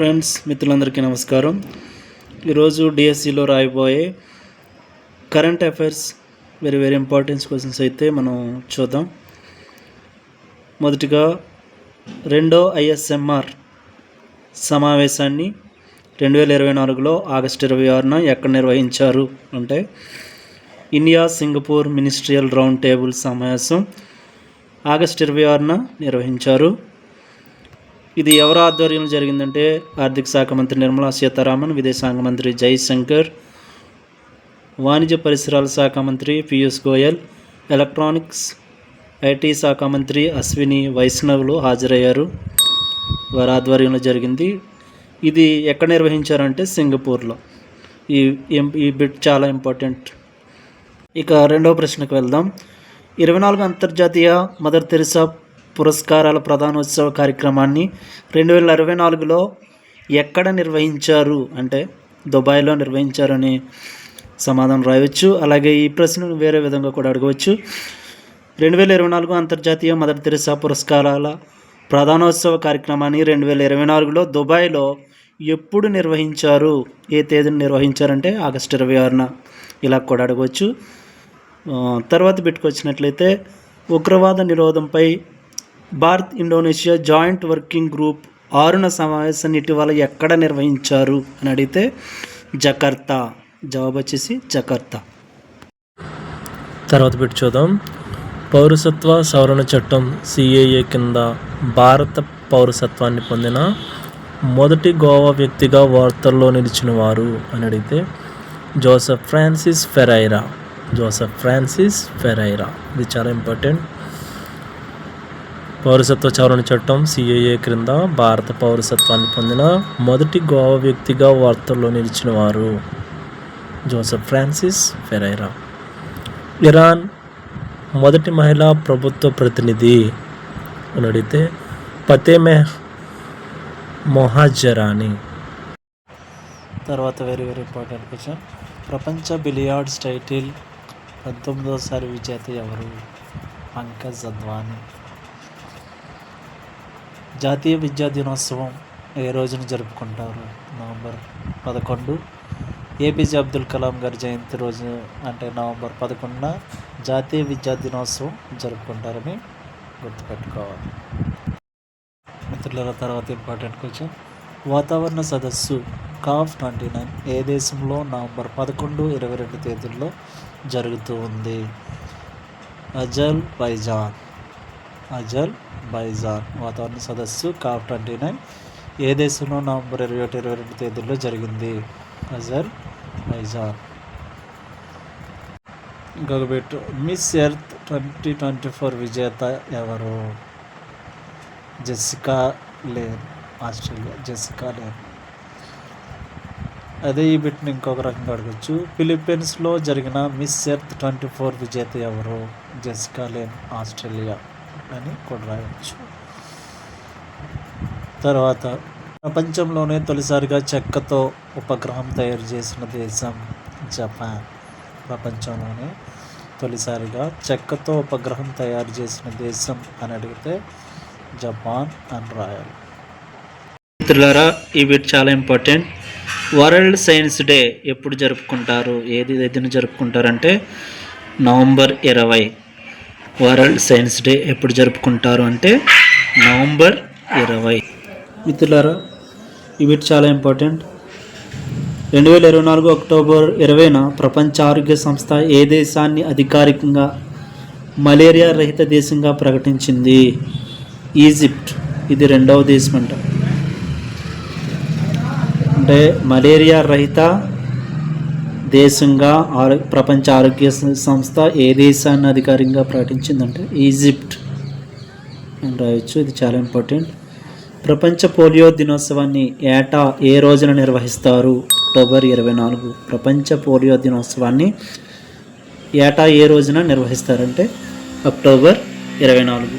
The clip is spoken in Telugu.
ఫ్రెండ్స్ మిత్రులందరికీ నమస్కారం. ఈరోజు డిఎస్సిలో రాయబోయే current affairs very very importance questions అయితే మనం చూద్దాం. మొదటిగా రెండో ఐఎస్ఎంఆర్ సమావేశాన్ని రెండు వేల ఇరవై నాలుగులో ఆగస్టు ఇరవై ఆరున ఎక్కడ నిర్వహించారు అంటే India Singapore ministerial round table సమావేశం ఆగస్టు ఇరవై ఆరున నిర్వహించారు. ఇది ఎవరి ఆధ్వర్యంలో జరిగిందంటే ఆర్థిక శాఖ మంత్రి నిర్మలా సీతారామన్ విదేశాంగ మంత్రి జైశంకర్ వాణిజ్య పరిసరాల శాఖ మంత్రి పీయూష్ గోయల్ ఎలక్ట్రానిక్స్ ఐటీ శాఖ మంత్రి అశ్విని వైష్ణవులు హాజరయ్యారు. వారి ఆధ్వర్యంలో జరిగింది. ఇది ఎక్కడ నిర్వహించారంటే సింగపూర్లో. ఈ ఈ బిట్ చాలా ఇంపార్టెంట్. ఇక రెండవ ప్రశ్నకు వెళ్దాం. ఇరవై నాలుగు అంతర్జాతీయ మదర్ తెరిసా పురస్కారాల ప్రధానోత్సవ కార్యక్రమాన్ని రెండు వేల ఇరవై నాలుగులో ఎక్కడ నిర్వహించారు? అంటే దుబాయ్లో నిర్వహించారని సమాధానం రాయవచ్చు. అలాగే ఈ ప్రశ్నను వేరే విధంగా కూడా అడగవచ్చు. రెండు వేల ఇరవై నాలుగు అంతర్జాతీయ మదర్ తెరిసా పురస్కారాల ప్రధానోత్సవ కార్యక్రమాన్ని రెండు వేల ఇరవై నాలుగులో దుబాయ్లో ఎప్పుడు నిర్వహించారు? ఏ తేదీని నిర్వహించారంటే ఆగస్టు ఇరవై ఆరున. ఇలా కూడా అడగవచ్చు. తర్వాత పెట్టుకొచ్చినట్లయితే ఉగ్రవాద నిరోధంపై Bharat Indonesia joint working group ఆరున సమావేశాన్ని ఇటీవల ఎక్కడ నిర్వహించారు అని అడిగితే జకర్తా. జవాబు వచ్చేసి జకర్తా. తర్వాత పెట్టి చూద్దాం. పౌరసత్వ సవరణ చట్టం సిఏఏ కింద భారత పౌరసత్వాన్ని పొందిన మొదటి గోవా వ్యక్తిగా వార్తల్లో నిలిచిన వారు అని అడిగితే Joseph Francis Ferreira. Joseph Francis Ferreira. ఇది చాలా ఇంపార్టెంట్. పౌరసత్వ సవరణ చట్టం సిఏఏ క్రింద భారత పౌరసత్వాన్ని పొందిన మొదటి గోవా వ్యక్తిగా వార్తల్లో నిలిచిన వారు జోసెఫ్ ఫ్రాన్సిస్ ఫెరైరా. ఇరాన్ మొదటి మహిళా ప్రభుత్వ ప్రతినిధి అని అడిగితే పతేమె మొహాజరాని. తర్వాత వెరీ వెరీ ఇంపార్టెంట్ క్వశ్చన్ ప్రపంచ బిలియార్డ్స్ టైటిల్ పంతొమ్మిదోసారి విజేత ఎవరు? పంకజ్ అద్వానీ. జాతీయ విద్యా దినోత్సవం ఏ రోజున జరుపుకుంటారు? నవంబర్ పదకొండు. ఏపీజే అబ్దుల్ కలాం గారి జయంతి రోజు అంటే నవంబర్ పదకొండున జాతీయ విద్యా దినోత్సవం జరుపుకుంటారని గుర్తుపెట్టుకోవాలి. మిత్రుల తర్వాత ఇంపార్టెంట్ క్వశ్చన్. వాతావరణ సదస్సు కాఫ్ ట్వంటీ నైన్ ఏ దేశంలో నవంబర్ పదకొండు ఇరవై రెండు తేదీల్లో జరుగుతూ ఉంది? అజల్ పైజాన్ అజల్ బైజాన్ వాతావరణ సదస్సు కాఫ్ ట్వంటీ నైన్. ఏ దేశంలో నవంబర్ ఇరవై ఒకటి ఇరవై రెండు తేదీల్లో జరిగింది? అజర్ బైజాన్ ఇంకొక పెట్టు Miss Earth twenty twenty four విజేత ఎవరు? Jessica Lane Australia Jessica Lane. అదే ఈ బిట్ని ఇంకొక రకంగా అడగచ్చు. ఫిలిప్పీన్స్లో జరిగిన మిస్ ఎర్త్ ట్వంటీ ఫోర్ విజేత ఎవరు? Jessica Lane Australia. అని కూడా రాయవచ్చు తర్వాత ప్రపంచంలోనే తొలిసారిగా చెక్కతో ఉపగ్రహం తయారు చేసిన దేశం జపాన్. ప్రపంచంలోనే తొలిసారిగా చెక్కతో ఉపగ్రహం తయారు చేసిన దేశం అని అడిగితే జపాన్ అని రాయాలి. మిత్రులారా ఈ బిట్ చాలా ఇంపార్టెంట్. వరల్డ్ సైన్స్ డే ఎప్పుడు జరుపుకుంటారు? ఏది ఏదైనా జరుపుకుంటారంటే నవంబర్ ఇరవై. వరల్డ్ సైన్స్ డే ఎప్పుడు జరుపుకుంటారు అంటే నవంబర్ ఇరవై. మిత్రులారా ఈ బిట్ చాలా ఇంపార్టెంట్. రెండు వేల ఇరవై నాలుగు అక్టోబర్ ఇరవైన ప్రపంచ ఆరోగ్య సంస్థ ఏ దేశాన్ని అధికారికంగా మలేరియా రహిత దేశంగా ప్రకటించింది? ఈజిప్ట్. ఇది రెండవ దేశం అంట అంటే మలేరియా రహిత దేశంగా ఆరో ప్రపంచ ఆరోగ్య సంస్థ ఏ దేశాన్ని అధికారికంగా ప్రకటించిందంటే ఈజిప్ట్ అని రాయొచ్చు. ఇది చాలా ఇంపార్టెంట్. ప్రపంచ పోలియో దినోత్సవాన్ని ఏటా ఏ రోజున నిర్వహిస్తారు? అక్టోబర్ ఇరవై నాలుగు. ప్రపంచ పోలియో దినోత్సవాన్ని ఏటా ఏ రోజున నిర్వహిస్తారంటే అక్టోబర్ ఇరవై నాలుగు.